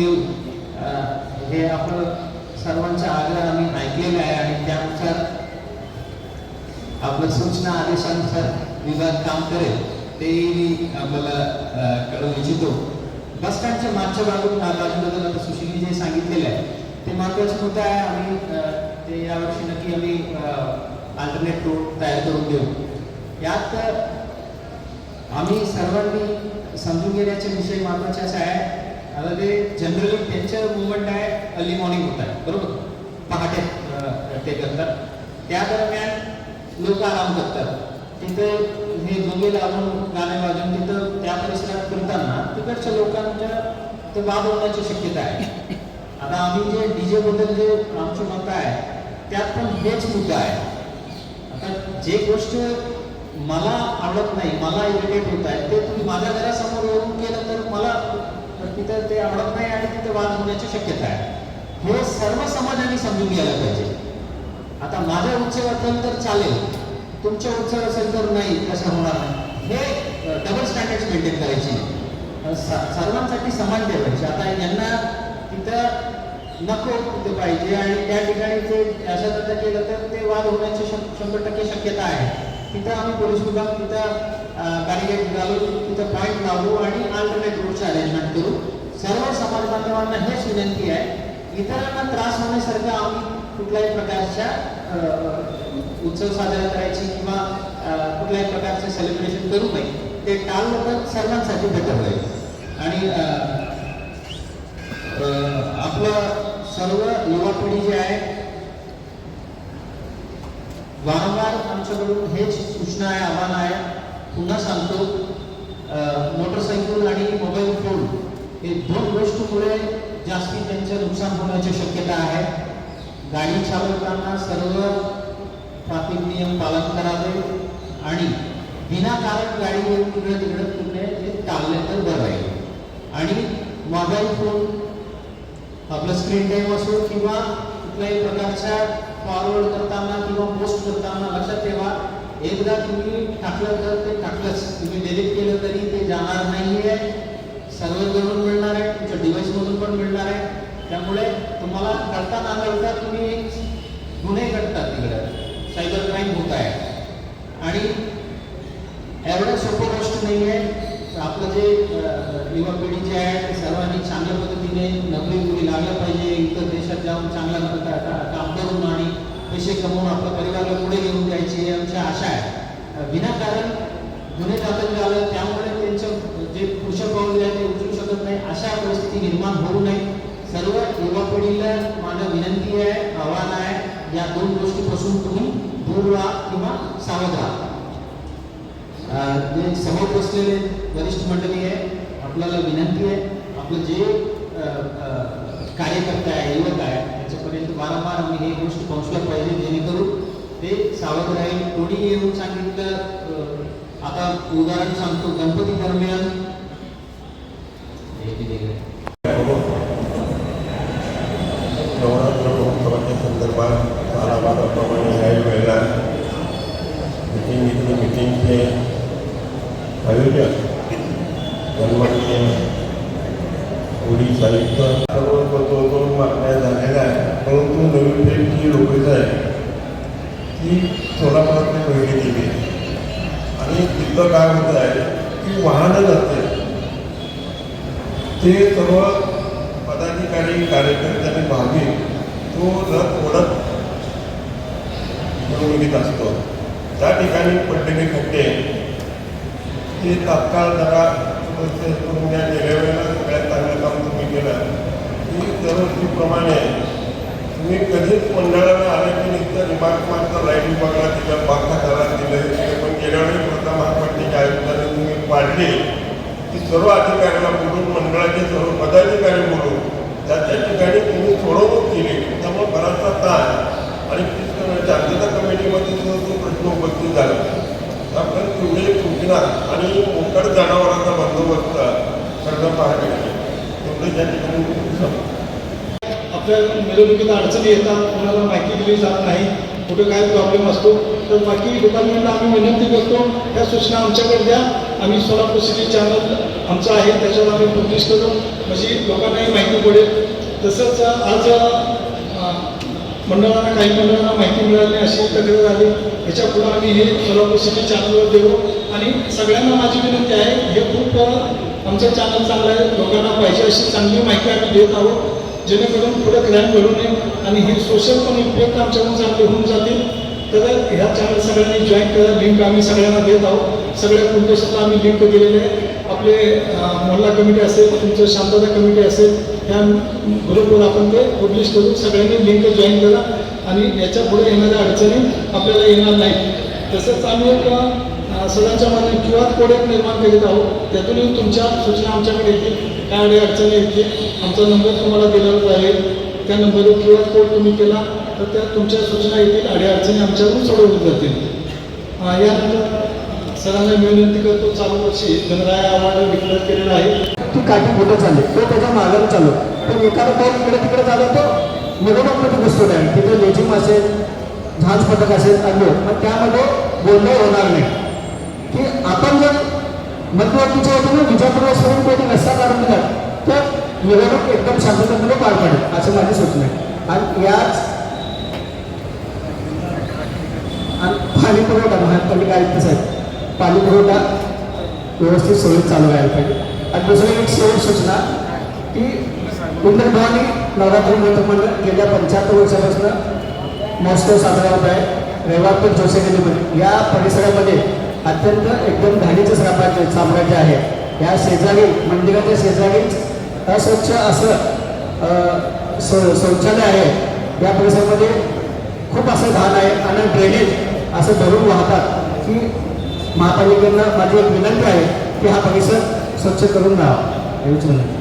करून घेऊ हे आपलं सर्वांचा आग्रह आम्ही ऐकलेला आहे आणि त्यानुसार आपलं सूचना आदेशानुसार विभाग काम करेल ते मी आपल्याला कळू इच्छितो. बस स्टँडच्या मागच्या बाजू बाजूबद्दल आता सुशीलने जे सांगितलेलं आहे ते महत्त्वाचा मुद्दा आहे आम्ही अं, ते यावर्षी नक्की आम्ही अल्टरनेट रोड तयार करून देऊ. यात आम्ही सर्वांनी समजून घेण्याचे विषय महत्त्वाचे असे आहे आता ते जनरल त्यांचं मुवमेंट आहे अर्ली मॉर्निंग होत आहे बरोबर? पहाटे ते करतात. त्या दरम्यान लोक आराम करतात. तिथं हे दोघे लावून गाणे वाजून तिथं त्या परिसरात फिरताना तिकडच्या लोकांच्या ते वाद होण्याची शक्यता आहे. आता आम्ही जे डीजे बद्दल जे आमचं मत आहे त्यात पण हेच मुद्दा आहे. आता जे गोष्ट मला आवडत नाही मला इरिटेट होत आहे ते तुम्ही माझ्या घरासमोर येऊन केलं तर मला तिथं ते आवडत नाही आणि तिथं वाद होण्याची शक्यता आहे. हे सर्व समाजाने समजून घ्यायला पाहिजे. आता माझ्या उत्सव असेल तर चालेल. तुमच्या उत्सव असेल तर नाही कसं होणार नाही. हे डबल स्टँडर्ड मेंटेन करायची. सर्वांसाठी समान ठेवायची. आता यांना तिथं नको तिथे पाहिजे आणि त्या ठिकाणी ते अशा केलं तर ते वाद होण्याची शंभर टक्के शक्यता आहे. तिथं आम्ही पोलीस विभाग तिथं बॅरिगेट घालू तिथं पॉईंट लावू आणि अल्टरनेट रोडचे अरेंजमेंट करू. सर्व समाज बांधवांना हेच विनंती आहे. इतरांना त्रास होण्यासारखं आम्ही कुठल्याही प्रकारच्या उत्सव साजरा करायची किंवा कुठल्याही प्रकारचे सेलिब्रेशन करू नये. ते टाळलं तर सर्वांसाठी बेटर होईल. आणि आपलं सर्व युवा पिढी जी आहे वारंवार आमच्याकडून हेच सूचना आहे आव्हान आहे. पुन्हा सांगतो मोटरसायकल आणि मोबाईल फोन हे दोन गोष्टीमुळे जास्ती त्यांचं नुकसान होण्याची शक्यता आहे. गाडी चालवताना सर्व ट्रॅफिक नियम पालन करावे आणि विनाकारण गाडी घेऊन तिकडे तिकडे फिरणे टाळले तर बरं आहे. आणि मोबाईल फोन आपलं स्क्रीन टाईम असो किंवा कुठल्याही प्रकारच्या फॉरवर्ड करताना किंवा पोस्ट करताना लक्षात ठेवा. एकदा तुम्ही टाकलं तर ते टाकलंच. तुम्ही डिलीट केलं तरी ते जाणार नाहीये. सर्व्हरवरून मिळणार आहे. तुमच्या डिव्हाइसमधून पण मिळणार आहे. त्यामुळे तुम्हाला कळता ना कळता तुम्ही गुन्हे घडतात तिकडे. सायबर क्राईम होत आहे. आणि एवढं सोपं गोष्ट नाही आहे आपलं जे युवा पिढी जे आहे ते सर्वांनी चांगल्या पद्धतीने नोकरी गुरी लागलं पाहिजे इतर देशात जाऊन चांगला न- का- का- काम करून आणि पैसे कमवून आपल्या परिवाराला पुढे घेऊन द्यायची आमची आशा आहे. विनाकारण गुन्हे दाखल झालं त्यामुळे त्यांचं जे पुरुषक पाऊल आहे ते उचलू शकत नाही. अशा परिस्थिती निर्माण होऊ नये. सर्व युवा पिढीला माझं विनंती आहे आव्हान आहे या दोन गोष्टीपासून तुम्ही दूर राहा किंवा सावध राहा. जे समोर बसलेले वरिष्ठ मंडळी आहे आपल्याला विनंती आहे आपलं जे कार्यकर्ता आहे युवक आहे त्याच्यापर्यंत वारंवार आम्ही हे गोष्ट पोहोचल्या पाहिजे जेणेकरून ते सावध राहील कोणी येऊन सांगितलं अं, आता उदाहरण सांगतो गणपती दरम्यान हे दिलेलं आहे. नवरात्र महोत्सवाच्या संदर्भात आरामाप्रमाणे याही वेळेला मिटिंग मिटिंगचे आयोजक पोलीस आयुक्त सर्व दोन मागण्या झालेल्या आहेत परंतु नवीन पेठ जी लोकच आहे ती सोलापुरातली पहिली गेली आणि तिथं काय होत आहे की वाहनं नसते ते सर्व पदाधिकारी कार्यकर्त्यांनी भाविक तो रथ ओढत मिरवणुकीत असतो त्या ठिकाणी पडलेले खड्डे ते तात्काळ जरा गेल्या वेळेला सगळ्यात चांगलं काम तुम्ही केलं. की दरवर्षीप्रमाणे तुम्ही कधीच मंडळाला आले की नुसतं रिमार्क मारता लाइट विभागाला तिच्या बाग खात्याला दिलं ते पण गेल्या वेळी प्रथम महापालिकेच्या आयुक्तांनी तुम्ही पाडले. की सर्व अधिकाऱ्यांना बोलून मंडळाचे सर्व पदाधिकारी बोलून त्या त्या ठिकाणी तुम्ही सोडवणूक केली. त्यामुळे बराचसा ताण आणि शांतता कमिटीमध्ये सुद्धा तो प्रश्न उपस्थित झाला. आपण तुम्ही सूचना आणि मोकड जनावरांचा बंदोबस्त करणं पाहायला त्या ठिकाणी आपल्या मिरवणुकीत अडचणी येतात कोणाला माहिती दिली जात नाही कुठे काय प्रॉब्लेम असतो तर बाकी डिपार्टमेंटला आम्ही विनंती करतो त्या सूचना आमच्याकडे द्या. आम्ही सोलापूर सिटी चॅनल आमचं आहे त्याच्यावर आम्ही पब्लिश करू. म्हणजे लोकांनाही माहिती पडेल. तसंच आज मंडळांना काही मंडळांना माहिती मिळाली अशी तक्रार आली. याच्यापुढे आम्ही हे सोलापूर सिटी चॅनलवर देऊ. आणि सगळ्यांना माझी विनंती आहे हे खूप आमचं चॅनल चांगलं आहे लोकांना पाहिजे अशी चांगली माहिती आम्ही देत आहोत. जेणेकरून पुढे क्राईम घडू नये आणि हे सोशल पण उपयोग आमच्याकडून चांगले होऊन जातील. तर ह्या चॅनल सगळ्यांनी जॉईन करा लिंक आम्ही सगळ्यांना देत आहोत. सगळ्या कुंटेशनला आम्ही लिंक दिलेले आहे आपले मोहल्ला कमिटी असेल तुमचं शांतता कमिटी असेल ह्या ग्रुपवर आपण ते पब्लिश करू. सगळ्यांनी लिंक जॉईन करा आणि याच्यापुढे येणाऱ्या अडचणी आपल्याला येणार नाही तसंच आम्ही एक सगळ्यांच्या मध्ये किंवा आर कोड एक निर्माण करीत आहोत त्यातूनही तुमच्या सूचना आमच्याकडे येतील. काय अडी अडचणी येतील आमचा नंबर तुम्हाला दिलेला जाईल त्या नंबरवर क्यू आर कोड तुम्ही केला तर त्या तुमच्या सूचना येतील आणि अडचणी आमच्याकडून सोडवली जातील. यानंतर सरांना मी विनंती करतो चालू वर्षी गणराय अवॉर्ड डिक्लेअर केलेला आहे. ती काठी कुठं चालली तो त्याच्या मागायला चालू पण एखादा पाऊल इकडे तिकडे झाला मग निवडणुकीमध्ये घुसतो नाही तिथे लेझिम असेल झांज पथक असेल अन्य पण त्यामध्ये बोलणं होणार नाही. की आपण जर मध्यवर्तीच्या वतीने विजापूर सोडून कोणी रस्ता काढून दिला तर निवडणूक एकदम शांततेमध्ये पार पाडेल असं माझी सूचना आहे. आणि याच आणि पाणी पुरवठा महापालिका आयुक्त साहेब पाणी पुरवठा व्यवस्थित सोयीत चालू राहायला पाहिजे. आणि दुसरी एक शेवट सूचना की इंद्रभवानी नवरात्री मोठं मंडळ गेल्या पंच्याहत्तर वर्षापासून महोत्सव साजरा होत आहे रेवापूर जोसेगलीमध्ये या परिसरामध्ये अत्यंत एकदम घाणीचे साम्राज्य साम्राज्य आहे. या शेजारी मंदिराच्या शेजारीच अस्वच्छ असं शौ- शौचालय आहे. या परिसरामध्ये खूप असं घाण आहे आणि ड्रेनेज असं धरून वाहतात. की महापालिकेनं माझी एक विनंती आहे की हा परिसर स्वच्छ करून राहावा. एवढीच विनंती.